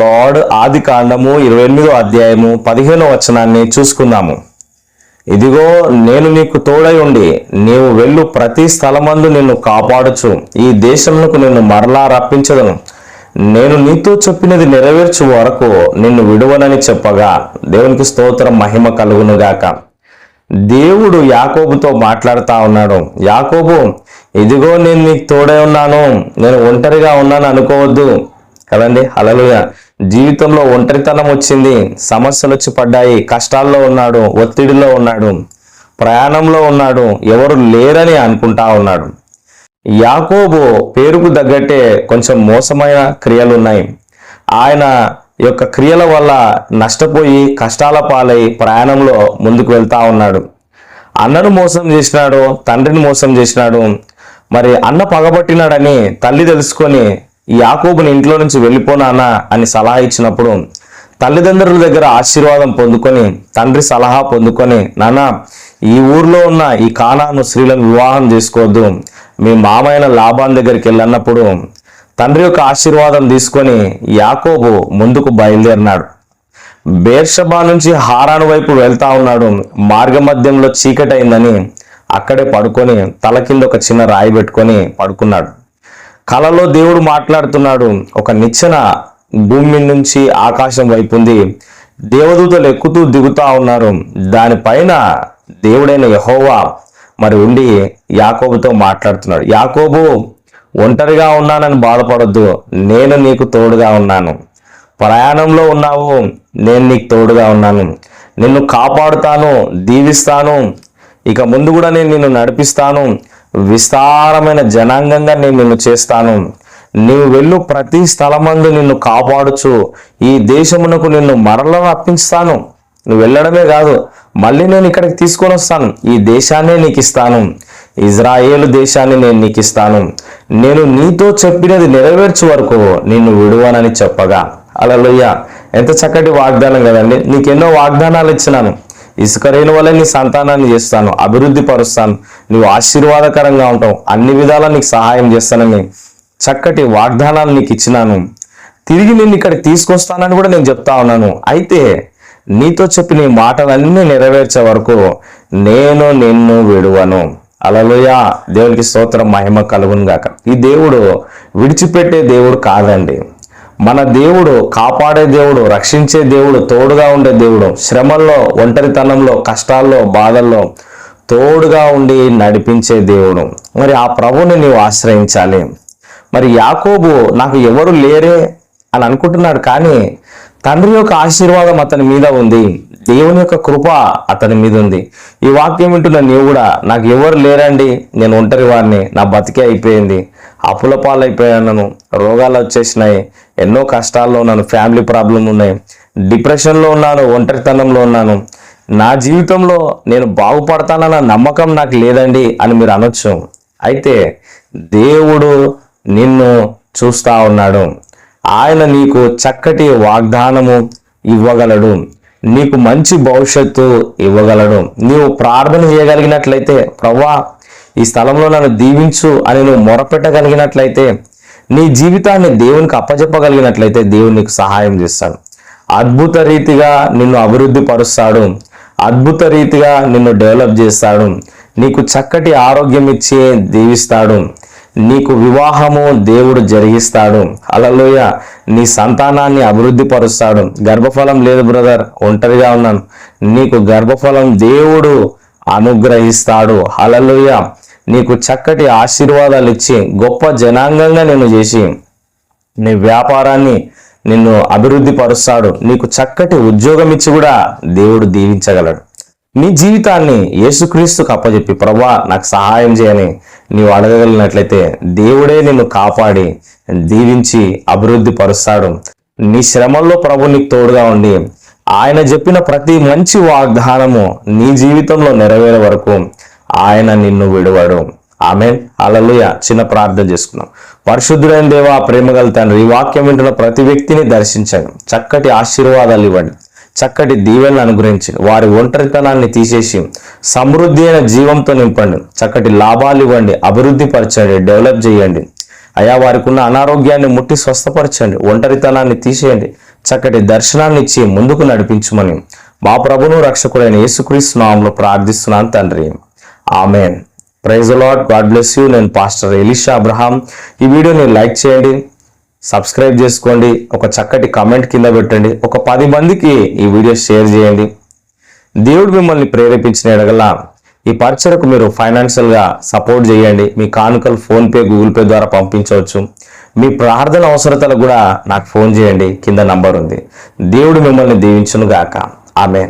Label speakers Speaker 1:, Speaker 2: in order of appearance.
Speaker 1: Lord ఆది కాండము ఇరవై ఎనిమిదో అధ్యాయము పదిహేనో వచనాన్ని చూసుకుందాము. ఇదిగో నేను నీకు తోడై ఉండి నీవు వెళ్ళు ప్రతి స్థలమందు నిన్ను కాపాడుచు. ఈ దేశమునకు నిన్ను మరలా రప్పించదను. నేను నీతో చెప్పినది నెరవేర్చు వరకు నిన్ను విడువనని చెప్పగా దేవునికి స్తోత్రం మహిమ కలుగునుగాక దేవుడు యాకోబుతో మాట్లాడుతా ఉన్నాడు. యాకోబు ఇదిగో నేను నీకు తోడై ఉన్నాను. నేను ఒంటరిగా ఉన్నాను అనుకోవద్దు. కదండి? హలలుయ జీవితంలో ఒంటరితనం వచ్చింది. సమస్యలు వచ్చి పడ్డాయి. కష్టాల్లో ఉన్నాడు. ఒత్తిడిలో ఉన్నాడు. ప్రయాణంలో ఉన్నాడు. ఎవరు లేరని అనుకుంటా ఉన్నాడు. యాకోబు పేరుకు తగ్గట్టే కొంచెం మోసమైన క్రియలు ఉన్నాయి. ఆయన యొక్క క్రియల వల్ల నష్టపోయి కష్టాల పాలై ప్రయాణంలో ముందుకు వెళ్తా ఉన్నాడు. అన్నను మోసం చేసినాడు. తండ్రిని మోసం చేసినాడు. మరి అన్న పగబట్టినాడని తల్లి తెలుసుకొని యాకోబుని ఇంట్లో నుంచి వెళ్ళిపోనానా అని సలహా ఇచ్చినప్పుడు తల్లిదండ్రుల దగ్గర ఆశీర్వాదం పొందుకొని తండ్రి సలహా పొందుకొని నాన్న ఈ ఊర్లో ఉన్న ఈ కానాను స్త్రీలను వివాహం చేసుకోవద్దు. మీ మామైన లాభాన్ దగ్గరికి వెళ్ళన్నప్పుడు తండ్రి యొక్క ఆశీర్వాదం తీసుకొని యాకోబు ముందుకు బయలుదేరినాడు. బేర్షబా నుంచి హారాను వైపు వెళ్తా ఉన్నాడు. మార్గ మధ్యంలో చీకటైందని అక్కడే పడుకొని తల కింద ఒక చిన్న రాయి పెట్టుకొని పడుకున్నాడు. కలలో దేవుడు మాట్లాడుతున్నాడు. ఒక నిచ్చెన భూమి నుంచి ఆకాశం వైపు ఉంది. దేవదూతలు ఎక్కుతూ దిగుతా ఉన్నారు. దానిపైన దేవుడైన యహోవా మరి ఉండి యాకోబుతో మాట్లాడుతున్నాడు. యాకోబు ఒంటరిగా ఉన్నానని బాధపడద్దు. నేను నీకు తోడుగా ఉన్నాను. ప్రయాణంలో ఉన్నావు. నేను నీకు తోడుగా ఉన్నాను. నిన్ను కాపాడుతాను దీవిస్తాను. ఇక ముందు కూడా నేను నిన్ను నడిపిస్తాను. విస్తారమైన జనాంగంగా నేను నిన్ను చేస్తాను. నీవు వెళ్ళు ప్రతి స్థలమందు నిన్ను కాపాడుచు. ఈ దేశమునకు నిన్ను మరల రప్పించుతాను నువ్వు వెళ్ళడమే కాదు మళ్ళీ నేను ఇక్కడికి తీసుకొని వస్తాను. ఈ దేశాన్నే నీకు ఇస్తాను ఇజ్రాయేలు దేశాన్ని నేను నీకు ఇస్తాను నేను నీతో చెప్పినది నెరవేర్చు వరకు నిన్ను విడువనని చెప్పగా. అలలోయ్య. ఎంత చక్కటి వాగ్దానం కదండి. నీకు ఎన్నో వాగ్దానాలు ఇచ్చినాను. ఇసుకరేణు వల్ల నీ సంతానాన్ని చేస్తాను అభివృద్ధి పరుస్తాను. నువ్వు ఆశీర్వాదకరంగా ఉంటావు. అన్ని విధాలా నీకు సహాయం చేస్తానని చక్కటి వాగ్దానాలు నీకు ఇచ్చినాను. తిరిగి నిన్ను ఇక్కడికి తీసుకొస్తానని కూడా నేను చెప్తా ఉన్నాను. అయితే నీతో చెప్పిన ఈ మాటలన్నీ నెరవేర్చే వరకు నేను నిన్ను విడువను. అలలోయ. దేవునికి స్తోత్రం మహిమ కలుగును గాక ఈ దేవుడు విడిచిపెట్టే దేవుడు కాదండి. మన దేవుడు కాపాడే దేవుడు రక్షించే దేవుడు తోడుగా ఉండే దేవుడు శ్రమల్లో ఒంటరితనంలో కష్టాల్లో బాధల్లో తోడుగా ఉండి నడిపించే దేవుడు. మరి ఆ ప్రభుని నీవు ఆశ్రయించాలి. మరి యాకోబు నాకు ఎవరు లేరే అని అనుకుంటున్నాడు కానీ తండ్రి యొక్క ఆశీర్వాదం అతని మీద ఉంది. దేవుని యొక్క కృప అతని మీద ఉంది ఈ వాక్యం వింటున్న నీవు కూడా నాకు ఎవరు లేరండి నేను ఒంటరి వాడిని నా బతికే అయిపోయింది. అప్పుల పాలైపోయాను రోగాలు వచ్చేసినాయి ఎన్నో కష్టాల్లో ఉన్నాను ఫ్యామిలీ ప్రాబ్లం ఉన్నాయి. డిప్రెషన్లో ఉన్నాను ఒంటరితనంలో ఉన్నాను. నా జీవితంలో నేను బాగుపడతానన్న నమ్మకం నాకు లేదండి అని మీరు అనొచ్చు. అయితే దేవుడు నిన్ను చూస్తా ఉన్నాడు. ఆయన నీకు చక్కటి వాగ్దానము ఇవ్వగలడు. నీకు మంచి భవిష్యత్తు ఇవ్వగలడు నీవు ప్రార్థన చేయగలిగినట్లయితే ప్రవ్వా ఈ స్థలంలో నన్ను దీవించు అని నువ్వు మొరపెట్టగలిగినట్లయితే నీ జీవితాన్ని దేవునికి అప్పచెప్పగలిగినట్లయితే దేవుడు నీకు సహాయం చేస్తాడు. అద్భుత రీతిగా నిన్ను అభివృద్ధి పరుస్తాడు. అద్భుత రీతిగా నిన్ను డెవలప్ చేస్తాడు. నీకు చక్కటి ఆరోగ్యం ఇచ్చి దీవిస్తాడు. నీకు వివాహము దేవుడు జరిగిస్తాడు. అలలోయ నీ సంతానాన్ని అభివృద్ధి పరుస్తాడు. గర్భఫలం లేదు బ్రదర్. ఒంటరిగా ఉన్నాను. నీకు గర్భఫలం దేవుడు అనుగ్రహిస్తాడు. అలలోయ నీకు చక్కటి ఆశీర్వాదాలు ఇచ్చి గొప్ప జనాంగంగా నిన్ను చేసి నీ వ్యాపారాన్ని నిన్ను అభివృద్ధి పరుస్తాడు. నీకు చక్కటి ఉద్యోగం ఇచ్చి కూడా దేవుడు దీవించగలడు. నీ జీవితాన్ని యేసుక్రీస్తుకు అప్పచెప్పి ప్రభా నాకు సహాయం చేయని నీవు అడగగలిగినట్లయితే దేవుడే నిన్ను కాపాడి దీవించి అభివృద్ధి పరుస్తాడు. నీ శ్రమల్లో ప్రభు నీకు తోడుగా ఉండి ఆయన చెప్పిన ప్రతి మంచి వాగ్దానము నీ జీవితంలో నెరవేరే వరకు ఆయన నిన్ను విడువడు. ఆమె అలలుయ చిన్న ప్రార్థన చేసుకున్నాం పరిశుద్ధుడైన దేవా ప్రేమగల తండ్రి ఈ వాక్యం వింటున్న ప్రతి వ్యక్తిని దర్శించండి. చక్కటి ఆశీర్వాదాలు ఇవ్వండి. చక్కటి దీవెనలు అనుగ్రహించి. వారి ఒంటరితనాన్ని తీసేసి సమృద్ధి అయిన జీవంతో నింపండి. చక్కటి లాభాలు ఇవ్వండి. అభివృద్ధి పరచండి. డెవలప్ చేయండి. అయా వారికి ఉన్న అనారోగ్యాన్ని ముట్టి స్వస్థపరచండి. ఒంటరితనాన్ని తీసేయండి. చక్కటి దర్శనాన్ని ఇచ్చి ముందుకు నడిపించమని మా ప్రభును రక్షకుడైన యేసుక్రీస్తు నామంలో ప్రార్థిస్తున్నాను తండ్రి. Amen. Praise Lord God bless you. నేను పాస్టర్ ఎలిషా అబ్రహాం. ఈ వీడియోని లైక్ చేయండి. సబ్స్క్రైబ్ చేసుకోండి. ఒక చక్కటి కామెంట్ కింద పెట్టండి. ఒక పది మందికి ఈ వీడియో షేర్ చేయండి. దేవుడు మిమ్మల్ని ప్రేరేపించిన ఎడగల ఈ పరిచయకు మీరు ఫైనాన్షియల్గా సపోర్ట్ చేయండి. మీ కానుకలు ఫోన్పే గూగుల్ పే ద్వారా పంపించవచ్చు. మీ ప్రార్థన అవసరతలు కూడా నాకు ఫోన్ చేయండి. కింద నంబర్ ఉంది. దేవుడు మిమ్మల్ని దీవించును గాక ఆమె